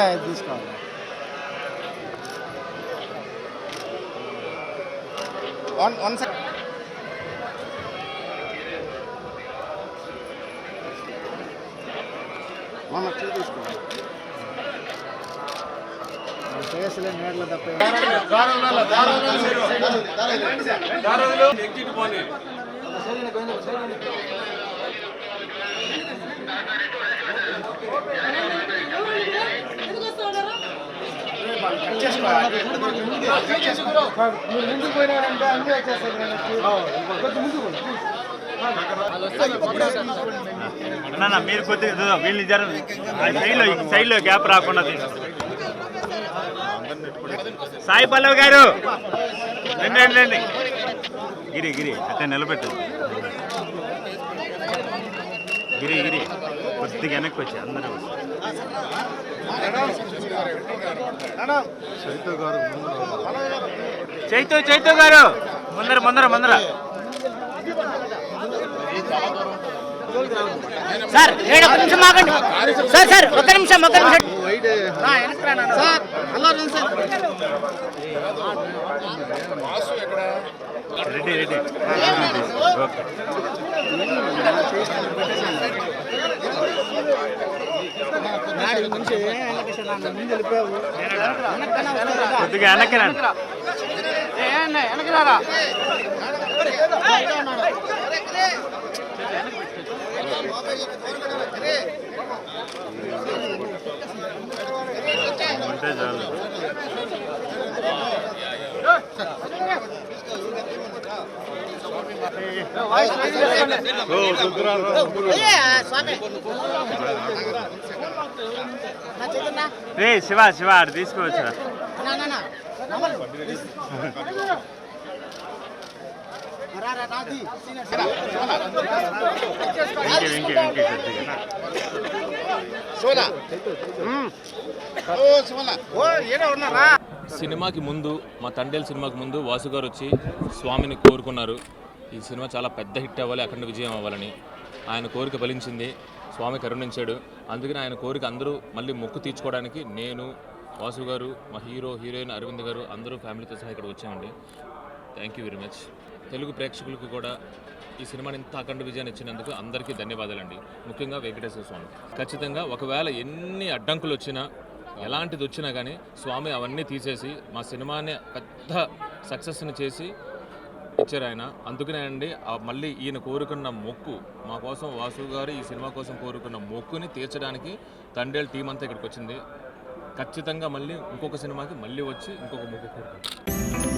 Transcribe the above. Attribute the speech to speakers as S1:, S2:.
S1: వేరే తీసుకోవాలి one one second మన తీసుకోండి ఫేస్లో నీడలో తప్ప మీరు ముందుకు పోయినారంటే అన్నీ వచ్చేస్తాయి కొంచెం ముందుకు
S2: అన్న మీరు కొద్దిగా వీళ్ళు వీళ్ళని సైడ్లో సైడ్లో గ్యాప్ రాకుండా సాయి పల్లవి గారు రండి రండి రండి. గిరి గిరి అట్లా నిలబెట్టు. గిరి గిరి కొద్దిగా వెనక్కి వచ్చి అందరూ. చైతు చైతు గారు ముందర ముందర ముందర.
S3: సార్ ఏడు ఒక్క నిమిషం ఆగండి. సార్ సార్ ఒక్క నిమిషం ఒక్క నిమిషం.
S1: Sir hello sir. Ready ready.
S2: కొద్దిగా వెనక్కి రండి.
S1: ఏ అన్న, వెనక్కి రారా
S2: ఉంటే చాలు రే శివ శివ ఆడు తీసుకోవచ్చు
S4: సినిమాకి ముందు మా తండ్రి సినిమాకి ముందు వాసు గారు వచ్చి స్వామిని కోరుకున్నారు. ఈ సినిమా చాలా పెద్ద హిట్ అవ్వాలి అఖండ విజయం అవ్వాలని. ఆయన కోరిక ఫలించింది స్వామి కరుణించాడు. అందుకని ఆయన కోరిక అందరూ మళ్ళీ మొక్కు తీర్చుకోవడానికి నేను వాసు గారు మా హీరో హీరోయిన్ అరవింద్ గారు అందరూ ఫ్యామిలీతో సహా ఇక్కడ వచ్చామండి. Thank you very much Telugu ప్రేక్షకులకు కూడా ఈ సినిమాని ఇంత అఖండ విజయాన్ని ఇచ్చినందుకు అందరికీ ధన్యవాదాలండి. ముఖ్యంగా వెంకటేశ్వర స్వామి. ఖచ్చితంగా ఒకవేళ ఎన్ని అడ్డంకులు వచ్చినా ఎలాంటిది వచ్చినా కానీ స్వామి అవన్నీ తీసేసి మా సినిమాని పెద్ద సక్సెస్ని చేసి ఇచ్చారు ఆయన. అందుకనే అండి మళ్ళీ ఈయన కోరుకున్న మొక్కు మా కోసం వాసు గారు ఈ సినిమా కోసం కోరుకున్న మొక్కుని తీర్చడానికి తండేల్ టీం అంతా ఇక్కడికి వచ్చింది. ఖచ్చితంగా మళ్ళీ ఇంకొక సినిమాకి మళ్ళీ వచ్చి ఇంకొక మొక్కు కోరుకుంటాం.